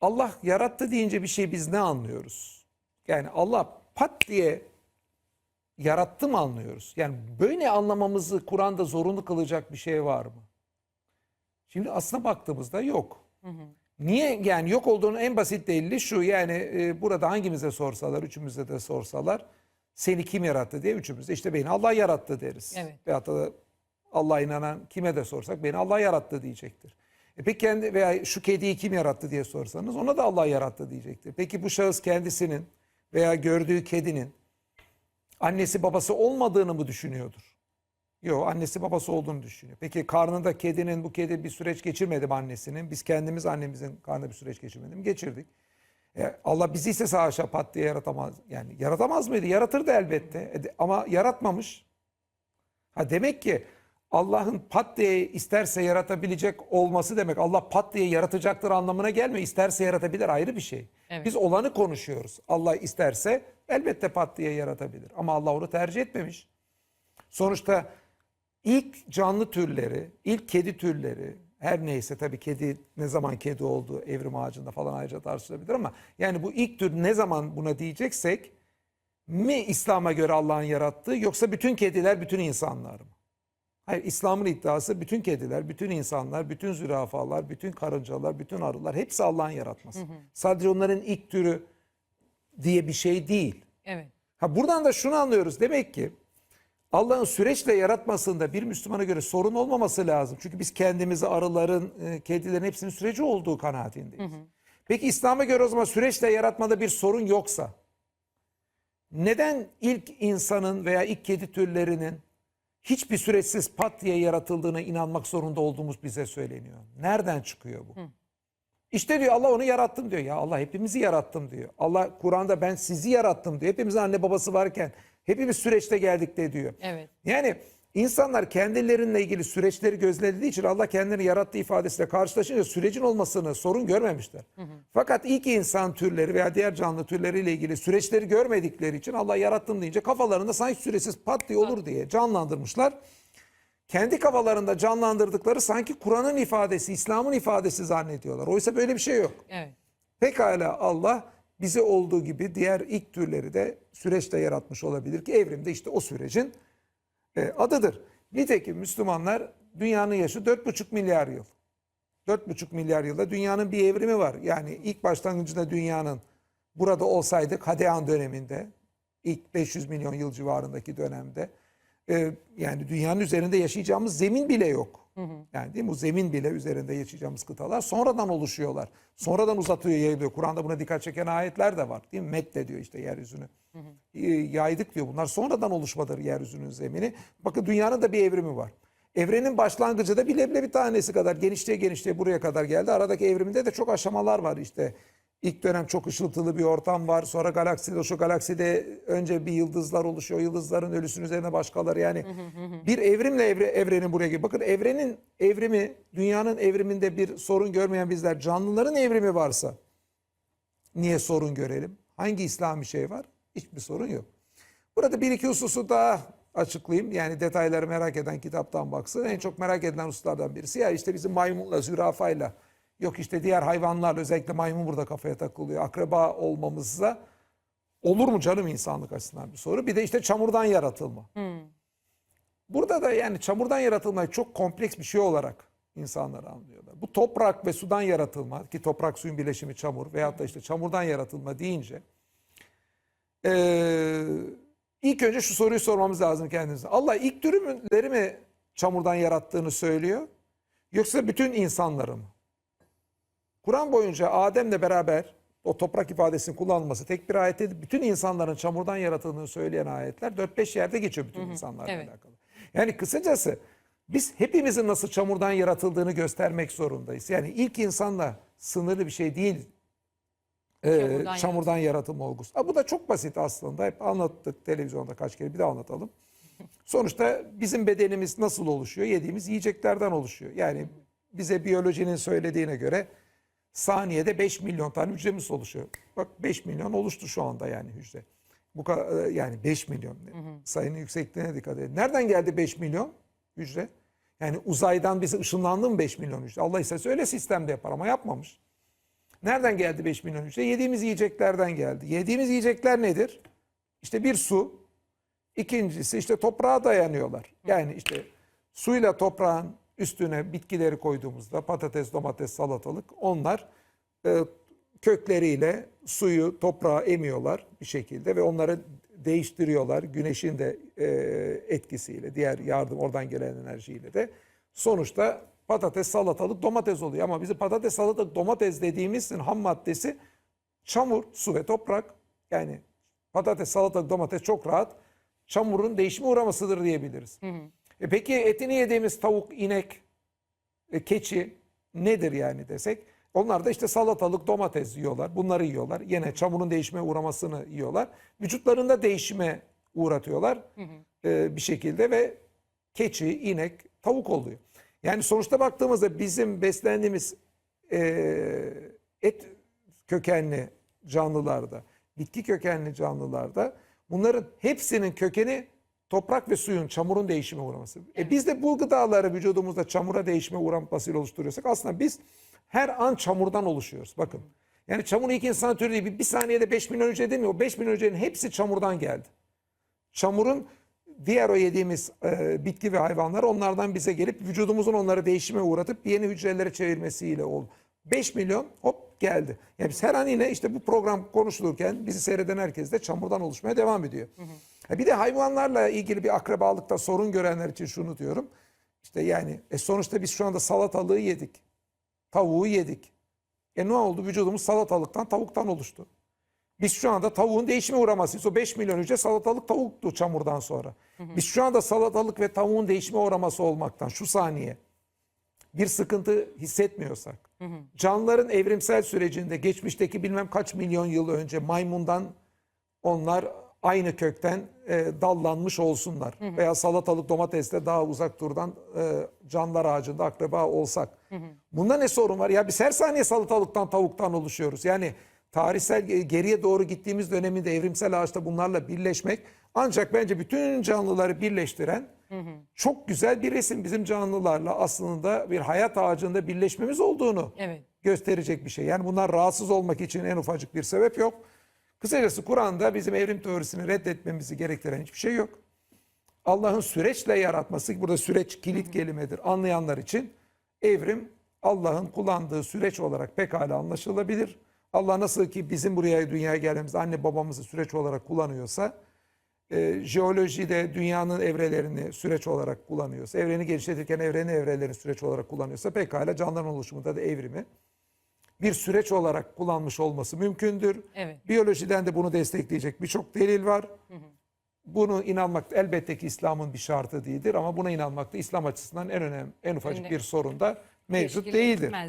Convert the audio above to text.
Allah yarattı deyince bir şey biz ne anlıyoruz? Yani Allah pat diye yarattı mı anlıyoruz? Yani böyle anlamamızı Kur'an'da zorunlu kılacak bir şey var mı? Şimdi aslına baktığımızda yok. Niye? Yani yok olduğunun en basit delili şu. Yani e, burada hangimize sorsalar, üçümüze de sorsalar seni kim yarattı diye üçümüz de işte beni Allah yarattı deriz. Evet. Veyahut da Allah'a inanan kime de sorsak beni Allah yarattı diyecektir. E peki kendi veya şu kediyi kim yarattı diye sorsanız ona da Allah yarattı diyecektir. Peki bu şahıs kendisinin veya gördüğü kedinin annesi babası olmadığını mı düşünüyordur? Yok annesi babası olduğunu düşünüyor. Peki karnında kedinin bu kedi bir süreç geçirmedi mi annesinin? Biz kendimiz annemizin karnında bir süreç geçirmedi mi? Geçirdik. E, Allah bizi ise sağ aşağı pat diye yaratamaz. Yani yaratamaz mıydı? Yaratırdı elbette. E, ama yaratmamış. Ha demek ki Allah'ın pat diye isterse yaratabilecek olması demek Allah pat diye yaratacaktır anlamına gelmiyor. İsterse yaratabilir ayrı bir şey. Evet. Biz olanı konuşuyoruz. Allah isterse elbette pat diye yaratabilir. Ama Allah onu tercih etmemiş. Sonuçta ilk canlı türleri, ilk kedi türleri her neyse tabii kedi ne zaman kedi oldu evrim ağacında falan ayrıca tartışılabilir ama yani bu ilk tür ne zaman buna diyeceksek mi İslam'a göre Allah'ın yarattığı yoksa bütün kediler bütün insanlar mı? Hayır İslam'ın iddiası bütün kediler, bütün insanlar, bütün zürafalar, bütün karıncalar, bütün arılar hepsi Allah'ın yaratması. Sadece onların ilk türü diye bir şey değil. Evet. Ha buradan da şunu anlıyoruz. Demek ki Allah'ın süreçle yaratmasında bir Müslümana göre sorun olmaması lazım. Çünkü biz kendimizi arıların, e, kedilerin hepsinin süreci olduğu kanaatindeyiz. Peki İslam'a göre o zaman süreçle yaratmada bir sorun yoksa neden ilk insanın veya ilk kedi türlerinin hiçbir süreçsiz pat diye yaratıldığına inanmak zorunda olduğumuz bize söyleniyor? Nereden çıkıyor bu? İşte diyor Allah onu yarattım diyor. Ya Allah hepimizi yarattım diyor. Allah Kur'an'da ben sizi yarattım diyor. Hepimizin anne babası varken hepimiz süreçte geldik de diyor. Evet. Yani insanlar kendilerinle ilgili süreçleri gözlediği için Allah kendini yarattığı ifadesiyle karşılaşınca sürecin olmasını sorun görmemişler. Fakat ilk insan türleri veya diğer canlı türleriyle ilgili süreçleri görmedikleri için Allah yarattım deyince kafalarında sanki süresiz pat diye olur diye canlandırmışlar. Kendi kafalarında canlandırdıkları sanki Kur'an'ın ifadesi, İslam'ın ifadesi zannediyorlar. Oysa böyle bir şey yok. Evet. Pekala Allah bizi olduğu gibi diğer ilk türleri de süreçte yaratmış olabilir ki evrimde işte o sürecin e, adıdır. Nitekim Müslümanlar dünyanın yaşı 4,5 milyar yıl. 4,5 milyar yılda dünyanın bir evrimi var. Yani ilk başlangıcında dünyanın burada olsaydık Hadean döneminde ilk 500 milyon yıl civarındaki dönemde e, yani dünyanın üzerinde yaşayacağımız zemin bile yok. Yani değil mi? Zemin bile üzerinde yaşayacağımız kıtalar sonradan oluşuyorlar. Sonradan uzatıyor, yayılıyor. Kur'an'da buna dikkat çeken ayetler de var. Değil mi? Medde diyor işte yeryüzünü. E, yaydık diyor. Bunlar sonradan oluşmadır yeryüzünün zemini. Bakın dünyanın da bir evrimi var. Evrenin başlangıcı da bir leblebi tanesi kadar genişliğe genişliğe buraya kadar geldi. Aradaki evriminde de çok aşamalar var işte. İlk dönem çok ışıltılı bir ortam var. Sonra galakside, şu galakside önce bir yıldızlar oluşuyor. Yıldızların ölüsünün üzerine başkaları yani. bir evrimle evre, evrenin buraya gibi. Bakın evrenin evrimi, dünyanın evriminde bir sorun görmeyen bizler canlıların evrimi varsa niye sorun görelim? Hangi İslami şey var? Hiçbir sorun yok. Burada bir iki hususu daha açıklayayım. Yani detayları merak eden kitaptan baksın. En çok merak edilen hususlardan birisi. Ya işte bizim maymunla, zürafayla, yok işte diğer hayvanlarla özellikle maymun burada kafaya takılıyor. Akraba olmamızla olur mu canım insanlık açısından bir soru. Bir de işte çamurdan yaratılma. Burada da yani çamurdan yaratılmayı çok kompleks bir şey olarak insanlar anlıyorlar. Bu toprak ve sudan yaratılma ki toprak suyun bileşimi çamur veyahut da işte çamurdan yaratılma deyince eee, ilk önce şu soruyu sormamız lazım kendimize. Allah ilk türleri mi çamurdan yarattığını söylüyor yoksa bütün insanları mı? Kur'an boyunca Adem'le beraber o toprak ifadesinin kullanılması tek bir ayette değil, bütün insanların çamurdan yaratıldığını söyleyen ayetler 4-5 yerde geçiyor bütün insanlarla evet. alakalı. Yani kısacası biz hepimizin nasıl çamurdan yaratıldığını göstermek zorundayız. Yani ilk insanla sınırlı bir şey değil e, Çamurdan çamurdan, yaratılma olgusu. Ha, bu da çok basit aslında. Hep anlattık televizyonda kaç kere bir daha anlatalım. Sonuçta bizim bedenimiz nasıl oluşuyor? Yediğimiz yiyeceklerden oluşuyor. Yani bize biyolojinin söylediğine göre saniyede 5 milyon tane hücremiz oluşuyor. Bak 5 milyon oluştu şu anda yani hücre. Bu kadar yani 5 milyon. Sayının yüksekliğine dikkat edin. Nereden geldi 5 milyon hücre? Yani uzaydan bize ışınlandı mı 5 milyon hücre? Allah istese öyle sistemde yapar ama yapmamış. Nereden geldi 5 milyon hücre? Yediğimiz yiyeceklerden geldi. Yediğimiz yiyecekler nedir? İşte bir su, ikincisi işte toprağa dayanıyorlar. Yani işte suyla toprağın üstüne bitkileri koyduğumuzda patates, domates, salatalık onlar e, kökleriyle suyu toprağa emiyorlar bir şekilde ve onları değiştiriyorlar. Güneşin de e, etkisiyle, diğer yardım oradan gelen enerjiyle de sonuçta patates, salatalık, domates oluyor. Ama bizim patates, salatalık, domates dediğimizin ham maddesi çamur, su ve toprak. Yani patates, salatalık, domates çok rahat çamurun değişime uğramasıdır diyebiliriz. E peki etini yediğimiz tavuk, inek, e, keçi nedir yani desek? Onlar da işte salatalık, domates yiyorlar. Bunları yiyorlar. Yine çamurun değişime uğramasını yiyorlar. Vücutlarında değişime uğratıyorlar e, bir şekilde ve keçi, inek, tavuk oluyor. Yani sonuçta baktığımızda bizim beslendiğimiz e, et kökenli canlılarda, bitki kökenli canlılarda bunların hepsinin kökeni toprak ve suyun, çamurun değişime uğraması. E biz de bu gıdaları vücudumuzda çamura değişime uğramasıyla oluşturuyorsak aslında biz her an çamurdan oluşuyoruz. Bakın. Yani çamur ilk insan türü değil. Bir, saniyede 5 milyon hücre değil mi? O 5 milyon hücrenin hepsi çamurdan geldi. Çamurun diğer o yediğimiz e, bitki ve hayvanlar onlardan bize gelip vücudumuzun onları değişime uğratıp yeni hücrelere çevirmesiyle oldu. 5 milyon hop geldi. Yani biz her an yine işte bu program konuşulurken bizi seyreden herkes de çamurdan oluşmaya devam ediyor. Ha bir de hayvanlarla ilgili bir akrabalıkta sorun görenler için şunu diyorum. İşte yani e sonuçta biz şu anda salatalığı yedik. Tavuğu yedik. E ne oldu? Vücudumuz salatalıktan, tavuktan oluştu. Biz şu anda tavuğun değişime uğramasıyız. O 5 milyon hücre salatalık tavuktu çamurdan sonra. Biz şu anda salatalık ve tavuğun değişime uğraması olmaktan şu saniye bir sıkıntı hissetmiyorsak, canlıların evrimsel sürecinde geçmişteki bilmem kaç milyon yıl önce maymundan onlar aynı kökten e, dallanmış olsunlar. Veya salatalık domatesle daha uzak durdan e, canlılar ağacında akraba olsak. Bunda ne sorun var? Ya biz her saniye salatalıktan tavuktan oluşuyoruz. Yani tarihsel ge- geriye doğru gittiğimiz döneminde evrimsel ağaçta bunlarla birleşmek ancak bence bütün canlıları birleştiren çok güzel bir resim bizim canlılarla aslında bir hayat ağacında birleşmemiz olduğunu Evet. gösterecek bir şey. Yani bunlar rahatsız olmak için en ufacık bir sebep yok. Kısacası Kur'an'da bizim evrim teorisini reddetmemizi gerektiren hiçbir şey yok. Allah'ın süreçle yaratması, burada süreç kilit kelimedir anlayanlar için evrim Allah'ın kullandığı süreç olarak pekala anlaşılabilir. Allah nasıl ki bizim buraya dünyaya gelmemiz anne babamızı süreç olarak kullanıyorsa, e, jeolojide dünyanın evrelerini süreç olarak kullanıyorsa, evreni genişletirken evrenin evrelerini süreç olarak kullanıyorsa pekala canlıların oluşumunda da evrimi bir süreç olarak kullanmış olması mümkündür. Evet. Biyolojiden de bunu destekleyecek birçok delil var. Bunu inanmak elbette ki İslam'ın bir şartı değildir ama buna inanmak da İslam açısından en önemli, en ufacık Önde- bir sorun da mevcut Teşkil değildir. etmez.